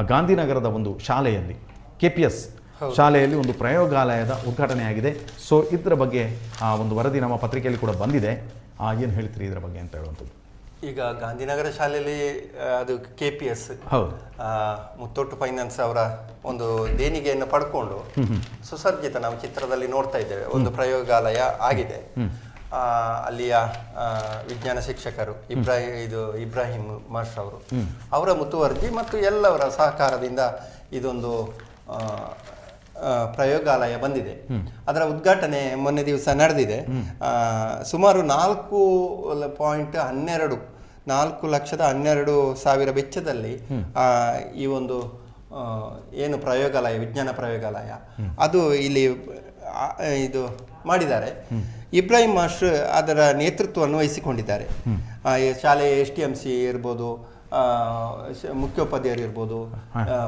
ಆ ಗಾಂಧಿನಗರದ ಒಂದು ಶಾಲೆಯಲ್ಲಿ ಕೆ ಪಿ ಎಸ್ ಶಾಲೆಯಲ್ಲಿ ಒಂದು ಪ್ರಯೋಗಾಲಯದ ಉದ್ಘಾಟನೆಯಾಗಿದೆ. ಸೊ ಇದರ ಬಗ್ಗೆ ಆ ಒಂದು ವರದಿ ನಮ್ಮ ಪತ್ರಿಕೆಯಲ್ಲಿ ಕೂಡ ಬಂದಿದೆ. ಏನು ಹೇಳ್ತೀರಿ ಇದರ ಬಗ್ಗೆ ಅಂತ ಹೇಳುವಂಥದ್ದು? ಈಗ ಗಾಂಧಿನಗರ ಶಾಲೆಯಲ್ಲಿ ಅದು ಕೆ ಪಿ ಎಸ್ ಹೌದು ಮುತ್ತೊಟ್ಟು ಫೈನಾನ್ಸ್ ಅವರ ಒಂದು ದೇಣಿಗೆಯನ್ನು ಪಡ್ಕೊಂಡು ಸುಸಜ್ಜಿತ ನಾವು ಚಿತ್ರದಲ್ಲಿ ನೋಡ್ತಾ ಇದ್ದೇವೆ. ಒಂದು ಪ್ರಯೋಗಾಲಯ ಆಗಿದೆ. ಅಲ್ಲಿಯ ಆ, ವಿಜ್ಞಾನ ಶಿಕ್ಷಕರು ಇಬ್ರಾಹಿಂ ಇದು ಇಬ್ರಾಹಿಂ ಮಾಸ್ಟರ್ ಅವರು. ಅವರ ಮುತುವರ್ಜಿ ಮತ್ತು ಎಲ್ಲವರ ಸಹಕಾರದಿಂದ ಇದೊಂದು ಪ್ರಯೋಗಾಲಯ ಬಂದಿದೆ. ಅದರ ಉದ್ಘಾಟನೆ ಮೊನ್ನೆ ದಿವಸ ನಡೆದಿದೆ. ಸುಮಾರು ನಾಲ್ಕು ಪಾಯಿಂಟ್ ಹನ್ನೆರಡು ನಾಲ್ಕು ಲಕ್ಷದ ಹನ್ನೆರಡು ಸಾವಿರ ವೆಚ್ಚದಲ್ಲಿ ಆ, ಈ ಒಂದು ಏನು ಪ್ರಯೋಗಾಲಯ ವಿಜ್ಞಾನ ಪ್ರಯೋಗಾಲಯ ಅದು ಇಲ್ಲಿ ಇದು ಮಾಡಿದ್ದಾರೆ. ಇಬ್ರಾಹಿಂ ಮಾಸ್ಟರ್ ಅದರ ನೇತೃತ್ವವನ್ನು ವಹಿಸಿಕೊಂಡಿದ್ದಾರೆ. ಶಾಲೆಯ ಎಸ್ ಟಿ ಎಂ ಸಿ ಇರ್ಬೋದು ಮುಖ್ಯೋಪಾಧ್ಯಾಯರು ಇರ್ಬೋದು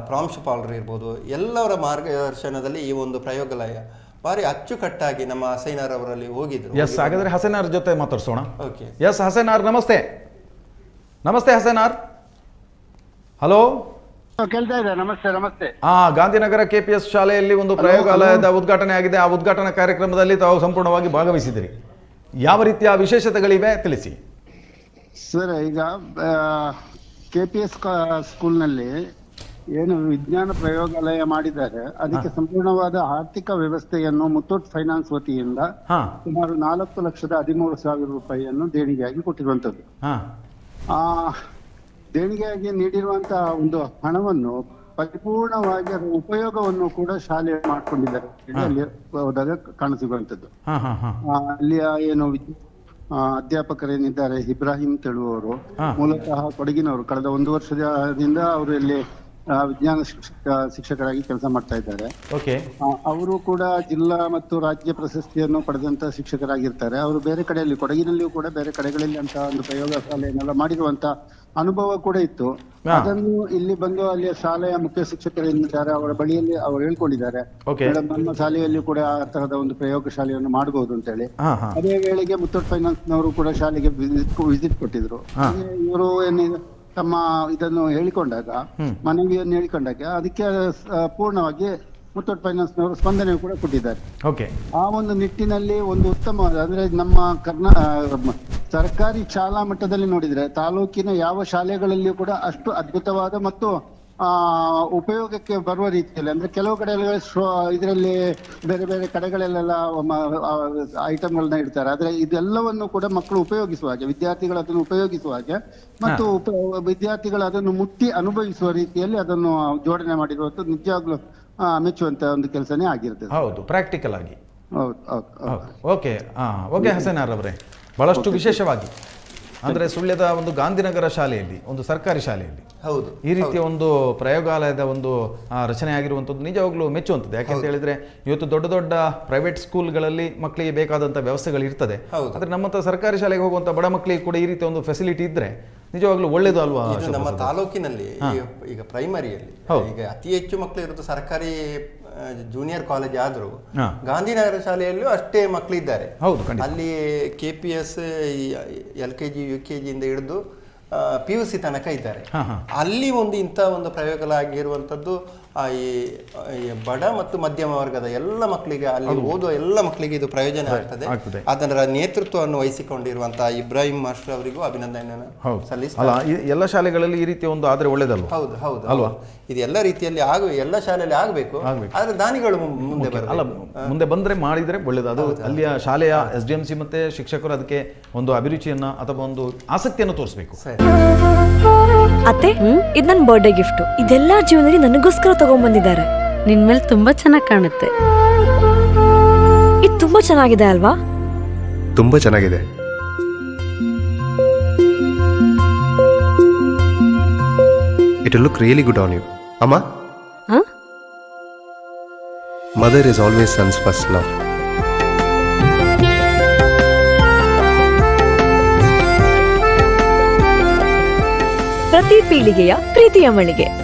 ಪ್ರಾಂಶುಪಾಲರು ಇರ್ಬೋದು ಎಲ್ಲರ ಮಾರ್ಗದರ್ಶನದಲ್ಲಿ ಈ ಒಂದು ಪ್ರಯೋಗಾಲಯ ಭಾರಿ ಅಚ್ಚುಕಟ್ಟಾಗಿ ನಮ್ಮ ಹಸೈನಾರ್ ಅವರಲ್ಲಿ ಹೋಗಿದ್ರು. ಎಸ್ ಹಾಗಾದರೆ ಹಸೈನಾರ್ ಜೊತೆ ಮಾತಾಡ್ಸೋಣ. ಓಕೆ. ಎಸ್ ಹಸೈನಾರ್ ನಮಸ್ತೆ. ನಮಸ್ತೆ ಹಸೈನಾರ್. ಹಲೋ? ಕೇಳ್ತಾ ಇದೆ ನಮಸ್ತೆ ನಮಸ್ತೆ. ಹಾ ಗಾಂಧಿನಗರ ಕೆ ಪಿ ಎಸ್ ಶಾಲೆಯಲ್ಲಿ ಒಂದು ಪ್ರಯೋಗಾಲಯದ ಉದ್ಘಾಟನೆ ಆಗಿದೆ. ಆ ಉದ್ಘಾಟನಾ ಕಾರ್ಯಕ್ರಮದಲ್ಲಿ ತಾವು ಸಂಪೂರ್ಣವಾಗಿ ಭಾಗವಹಿಸಿದಿರಿ. ಯಾವ ರೀತಿಯ ವಿಶೇಷತೆಗಳಿವೆ ತಿಳಿಸಿ. ಸರ್ ಈಗ ಕೆ ಪಿ ಎಸ್ ಸ್ಕೂಲ್ನಲ್ಲಿ ಏನು ವಿಜ್ಞಾನ ಪ್ರಯೋಗಾಲಯ ಮಾಡಿದ್ದಾರೆ. ಅದಕ್ಕೆ ಸಂಪೂರ್ಣವಾದ ಆರ್ಥಿಕ ವ್ಯವಸ್ಥೆಯನ್ನು ಮುತ್ತೂಟ್ ಫೈನಾನ್ಸ್ ವತಿಯಿಂದ ಹಾ. ಸುಮಾರು ನಾಲ್ಕು ಲಕ್ಷದ ಹದಿಮೂರು ಸಾವಿರ ರೂಪಾಯಿಯನ್ನು ದೇಣಿಗೆಯಾಗಿ ಕೊಟ್ಟಿರುವಂತದ್ದು ಆ ದೇಣಿಗೆಯಾಗಿ ನೀಡಿರುವಂತಹ ಒಂದು ಹಣವನ್ನು ಪರಿಪೂರ್ಣವಾಗಿ ಅದರ ಉಪಯೋಗವನ್ನು ಕೂಡ ಶಾಲೆ ಮಾಡ್ಕೊಂಡಿದ್ದಾರೆ. ಹೋದಾಗ ಅಲ್ಲಿ ಕಾಣಸಿಗುವಂತದ್ದು ಅಲ್ಲಿಯ ಏನು ಅಧ್ಯಾಪಕರೇನಿದ್ದಾರೆ ಇಬ್ರಾಹಿಂ ತೆಳುವವರು. ಮೂಲತಃ ಕೊಡಗಿನವರು. ಕಳೆದ ಒಂದು ವರ್ಷದಿಂದ ಅವರು ಇಲ್ಲಿ ವಿಜ್ಞಾನ ಶಿಕ್ಷಕ ಶಿಕ್ಷಕರಾಗಿ ಕೆಲಸ ಮಾಡ್ತಾ ಇದ್ದಾರೆ. ಓಕೆ. ಅವರು ಕೂಡ ಜಿಲ್ಲಾ ಮತ್ತು ರಾಜ್ಯ ಪ್ರಶಸ್ತಿಯನ್ನು ಪಡೆದಂತ ಶಿಕ್ಷಕರಾಗಿರ್ತಾರೆ. ಅವರು ಬೇರೆ ಕಡೆಯಲ್ಲಿ ಕೊಡಗಿನಲ್ಲಿಯೂ ಕೂಡ ಬೇರೆ ಕಡೆಗಳಲ್ಲಿ ಅಂತ ಒಂದು ಪ್ರಯೋಗ ಶಾಲೆಯನ್ನೆಲ್ಲ ಮಾಡಿರುವಂತ ಅನುಭವ ಕೂಡ ಇತ್ತು. ಅದನ್ನು ಇಲ್ಲಿ ಬಂದು ಅಲ್ಲಿಯ ಶಾಲೆಯ ಮುಖ್ಯ ಶಿಕ್ಷಕರಿದ್ದಾರೆ. ಅವರ ಬಳಿಯಲ್ಲಿ ಅವರು ಹೇಳ್ಕೊಂಡಿದ್ದಾರೆ. ಮೇಡಮ್ ನಮ್ಮ ಶಾಲೆಯಲ್ಲಿ ಕೂಡ ಆ ತರಹದ ಒಂದು ಪ್ರಯೋಗ ಶಾಲೆಯನ್ನು ಮಾಡಬಹುದು ಅಂತ ಹೇಳಿ ಅದೇ ವೇಳೆಗೆ ಮುತ್ತೂಟ್ ಫೈನಾನ್ಸ್ ನವರು ಕೂಡ ಶಾಲೆಗೆ ವಿಸಿಟ್ ಕೊಟ್ಟಿದ್ರು. ಇವರು ಏನು ತಮ್ಮ ಇದನ್ನು ಹೇಳಿಕೊಂಡಾಗ. ಮನವಿಯನ್ನು ಹೇಳಿಕೊಂಡಾಗ ಅದಕ್ಕೆ ಪೂರ್ಣವಾಗಿ ಮುತ್ತೂಟ್ ಫೈನಾನ್ಸ್ ನವರು ಸ್ಪಂದನೆ ಕೂಡ ಕೊಟ್ಟಿದ್ದಾರೆ ಓಕೆ ಆ ಒಂದು ನಿಟ್ಟಿನಲ್ಲಿ ಒಂದು ಉತ್ತಮವಾದ ಅಂದ್ರೆ ನಮ್ಮ ಕರ್ನಾ ಸರ್ಕಾರಿ ಶಾಲಾ ಮಟ್ಟದಲ್ಲಿ ನೋಡಿದ್ರೆ ತಾಲೂಕಿನ ಯಾವ ಶಾಲೆಗಳಲ್ಲಿಯೂ ಕೂಡ ಅಷ್ಟು ಅದ್ಭುತವಾದ ಮತ್ತು ಉಪಯೋಗಕ್ಕೆ ಬರುವ ರೀತಿಯಲ್ಲಿ ಅಂದ್ರೆ ಕೆಲವು ಕಡೆ ಇದರಲ್ಲಿ ಬೇರೆ ಬೇರೆ ಕಡೆಗಳಲ್ಲೆಲ್ಲ ಐಟಮ್ಗಳನ್ನ ಇಡ್ತಾರೆ. ಆದ್ರೆ ಇದೆಲ್ಲವನ್ನು ಕೂಡ ಮಕ್ಕಳು ಉಪಯೋಗಿಸುವ ಹಾಗೆ ವಿದ್ಯಾರ್ಥಿಗಳು ಅದನ್ನು ಉಪಯೋಗಿಸುವ ಹಾಗೆ ಮತ್ತು ಉಪ ವಿದ್ಯಾರ್ಥಿಗಳು ಅದನ್ನು ಮುಟ್ಟಿ ಅನುಭವಿಸುವ ರೀತಿಯಲ್ಲಿ ಅದನ್ನು ಜೋಡಣೆ ಮಾಡಿರುವಂತ ನಿಜವಾಗ್ಲೂ ಆ, ಮೆಚ್ಚುವಂತ ಒಂದು ಕೆಲಸನೇ ಆಗಿರ್ತದೆ ಹೌದು ಪ್ರಾಕ್ಟಿಕಲ್ ಆಗಿ. ಹೌದು ಹೌದು ಹೌದು. ಓಕೆ ಓಕೆ ಹಸನಾರ್ ಅವರೇ ಬಹಳಷ್ಟು ವಿಶೇಷವಾಗಿ. ಅಂದರೆ ಸುಳ್ಯದ ಒಂದು ಗಾಂಧಿನಗರ ಶಾಲೆಯಲ್ಲಿ ಒಂದು ಸರ್ಕಾರಿ ಶಾಲೆಯಲ್ಲಿ. ಹೌದು ಈ ರೀತಿಯ ಒಂದು ಪ್ರಯೋಗಾಲಯದ ಒಂದು ರಚನೆ ಆಗಿರುವಂಥದ್ದು ನಿಜವಾಗ್ಲೂ ಮೆಚ್ಚುವಂಥದ್ದು. ಯಾಕೆಂತ ಹೇಳಿದ್ರೆ ಇವತ್ತು ದೊಡ್ಡ ದೊಡ್ಡ ಪ್ರೈವೇಟ್ ಸ್ಕೂಲ್ಗಳಲ್ಲಿ ಮಕ್ಕಳಿಗೆ ಬೇಕಾದಂಥ ವ್ಯವಸ್ಥೆಗಳು ಇರ್ತದೆ. ಆದರೆ ನಮ್ಮಂಥ ಸರ್ಕಾರಿ ಶಾಲೆಗೆ ಹೋಗುವಂಥ ಬಡ ಮಕ್ಕಳಿಗೆ ಕೂಡ ಈ ರೀತಿಯ ಒಂದು ಫೆಸಿಲಿಟಿ ಇದ್ರೆ ನಿಜವಾಗ್ಲೂ ಒಳ್ಳೇದು ಅಲ್ವಾ ಇದು ನಮ್ಮ ತಾಲೂಕಿನಲ್ಲಿ ಈಗ- ಪ್ರೈಮರಿಯಲ್ಲಿ ಈಗ ಅತಿ ಹೆಚ್ಚು ಮಕ್ಕಳು ಇರೋದು ಸರ್ಕಾರಿ ಜೂನಿಯರ್ ಕಾಲೇಜ್ ಆದರೂ. ಗಾಂಧಿನಗರ ಶಾಲೆಯಲ್ಲೂ ಅಷ್ಟೇ ಮಕ್ಕಳಿದ್ದಾರೆ ಹೌದು ಖಂಡಿತ. ಅಲ್ಲಿ K P S L K G U K ಇಂದ ಹಿಡಿದು ಪಿ ಯು ಸಿ ತನಕ ಇದ್ದಾರೆ. ಅಲ್ಲಿ ಒಂದು ಇಂಥ ಒಂದು ಆ, ಈ ಈ ಬಡ ಮತ್ತು ಮಧ್ಯಮ ವರ್ಗದ ಎಲ್ಲ ಮಕ್ಕಳಿಗೆ ಅಲ್ಲಿ ಓದುವ ಎಲ್ಲ ಮಕ್ಕಳಿಗೆ ಇದು ಪ್ರಯೋಜನ ಆಗ್ತದೆ. ಆಗ್ತದೆ. ಅದರ ನೇತೃತ್ವವನ್ನು ವಹಿಸಿಕೊಂಡಿರುವಂತಹ ಇಬ್ರಾಹಿಂ ಮಾಸ್ಟರ್ ಅವರಿಗೂ ಅಭಿನಂದನೆಯನ್ನು ಅಲ್ಲ ಎಲ್ಲ ಶಾಲೆಗಳಲ್ಲಿ ಈ ರೀತಿಯ ಒಂದು ಆದರೆ ಒಳ್ಳೇದಲ್ಲ ಹೌದು ಹೌದು ಅಲ್ವಾ? ಇದು ಎಲ್ಲ ರೀತಿಯಲ್ಲಿ ಆಗ ಎಲ್ಲ ಶಾಲೆಯಲ್ಲಿ ಆಗಬೇಕು. ಆಗ್ಬೇಕು. ಆದ್ರೆ ದಾನಿಗಳು ಮುಂದೆ ಅಲ್ಲ ಮುಂದೆ ಬಂದ್ರೆ ಮಾಡಿದ್ರೆ ಒಳ್ಳೇದು. ಅದು ಅಲ್ಲಿಯ ಶಾಲೆಯ ಎಸ್ ಡಿ ಎಂ ಸಿ ಮತ್ತೆ ಶಿಕ್ಷಕರು ಅದಕ್ಕೆ ಒಂದು ಅಭಿರುಚಿಯನ್ನ ಅಥವಾ ಒಂದು ಆಸಕ್ತಿಯನ್ನು ತೋರಿಸಬೇಕು. ಸರಿ. ಅತ್ತೆ ಇದು ನನ್ನ ಬರ್ಡೇ ಗಿಫ್ಟ್ ಇದೆಲ್ಲ ಜೀವನದಲ್ಲಿ ನನಗೋಸ್ಕರ ತಗೊಂಡ್ಬಂದಿದ್ದಾರೆ ನಿನ್ ಮೇಲೆ ತುಂಬಾ ಚೆನ್ನಾಗಿ ಕಾಣುತ್ತೆ. ಇದು ತುಂಬಾ ಚೆನ್ನಾಗಿದೆ ಅಲ್ವಾ? ತುಂಬಾ ಚೆನ್ನಾಗಿದೆ. It look really good on you ಅಮ್ಮ? Mother is always sons first love ಪ್ರತಿ ಪೀಳಿಗೆಯ ಪ್ರೀತಿಯ ಮಳಿಗೆ.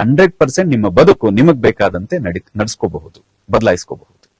ಹಂಡ್ರೆಡ್ ಪರ್ಸೆಂಟ್ ನಿಮ್ಮ ಬದುಕು ನಿಮಗ್ ಬೇಕಾದಂತೆ ನಡಿ ನಡ್ಸ್ಕೋಬಹುದು ಬದಲಾಯಿಸ್ಕೋಬಹುದು.